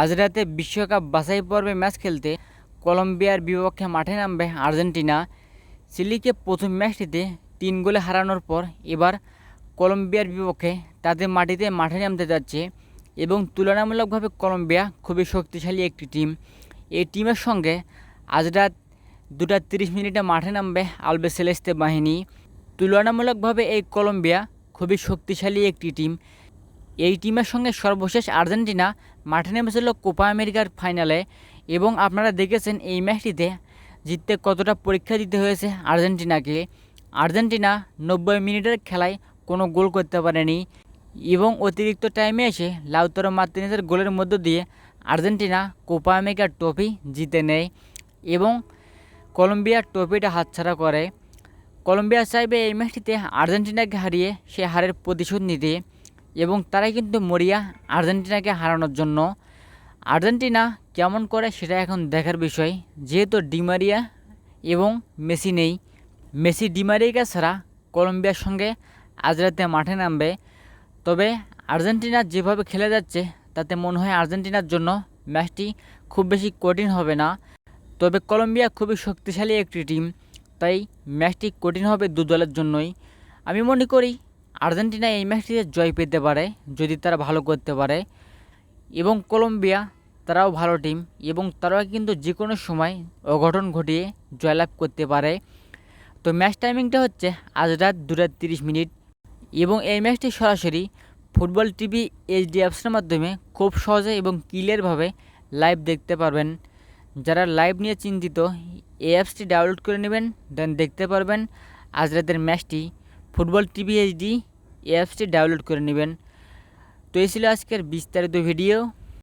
আজ রাতে বিশ্বকাপ বাছাই পর্বে ম্যাচ খেলতে কলম্বিয়ার বিপক্ষে মাঠে নামবে আর্জেন্টিনা। চিলিকে প্রথম ম্যাচটিতে তিন গোলে হারানোর পর এবার কলম্বিয়ার বিপক্ষে তাদের মাটিতে মাঠে নামতে যাচ্ছে এবং তুলনামূলকভাবে কলম্বিয়া খুবই শক্তিশালী একটি টিম। এই টিমের সঙ্গে আজ রাত দুটা তিরিশ মিনিটে মাঠে নামবে আলবে সেলেস্তে বাহিনী। তুলনামূলকভাবে এই কলম্বিয়া খুবই শক্তিশালী একটি টিম। এই টিমের সঙ্গে সর্বশেষ আর্জেন্টিনা মাঠে নেমেছিল কোপা আমেরিকার ফাইনালে এবং আপনারা দেখেছেন এই ম্যাচটিতে জিততে কতটা পরীক্ষা দিতে হয়েছে আর্জেন্টিনাকে। আর্জেন্টিনা নব্বই মিনিটের খেলায় কোনো গোল করতে পারেনি এবং অতিরিক্ত টাইমে এসে লাউতরো মার্তিনেজের গোলের মধ্য দিয়ে আর্জেন্টিনা কোপা আমেরিকার ট্রফি জিতে নেয় এবং কলম্বিয়ার ট্রফিটা হাতছাড়া করে। কলম্বিয়া চাইবে এই ম্যাচটিতে আর্জেন্টিনাকে হারিয়ে সে হারের প্রতিশোধ নিতে এবং তারাই কিন্তু মরিয়া আর্জেন্টিনাকে হারানোর জন্য। আর্জেন্টিনা কেমন করে সেটা এখন দেখার বিষয়। যেহেতু ডিমারিয়া এবং মেসি নেই, মেসি ডিমারিয়াকে ছাড়া কলম্বিয়ার সঙ্গে আজ রাতে মাঠে নামবে। তবে আর্জেন্টিনা যেভাবে খেলে যাচ্ছে, তাতে মনে হয় আর্জেন্টিনার জন্য ম্যাচটি খুব বেশি কঠিন হবে না। তবে কলম্বিয়া খুবই শক্তিশালী একটি টিম, তাই ম্যাচটি কঠিন হবে দু দলের জন্যই। আমি মনে করি আর্জেন্টিনা এই ম্যাচটিতে জয় পেতে পারে, যদি তারা ভালো করতে পারে। এবং কলম্বিয়া, তারাও ভালো টিম এবং তারাও কিন্তু যে কোনো সময় অঘটন ঘটিয়ে জয়লাভ করতে পারে। তো ম্যাচ টাইমিংটা হচ্ছে আজ রাত দুটা তিরিশ মিনিট এবং এই ম্যাচটি সরাসরি ফুটবল টিভি এইচডি অ্যাপসের মাধ্যমে খুব সহজে এবং ক্লিয়ারভাবে লাইভ দেখতে পারবেন। যারা লাইভ নিয়ে চিন্তিত, এই অ্যাপসটি ডাউনলোড করে নেবেন, দেন দেখতে পারবেন আজ রাতের ম্যাচটি। ফুটবল টিভি এইচডি এই অ্যাপসটি ডাউনলোড করে নেবেন। তো এই ছিল আজকের বিস্তারিত ভিডিও।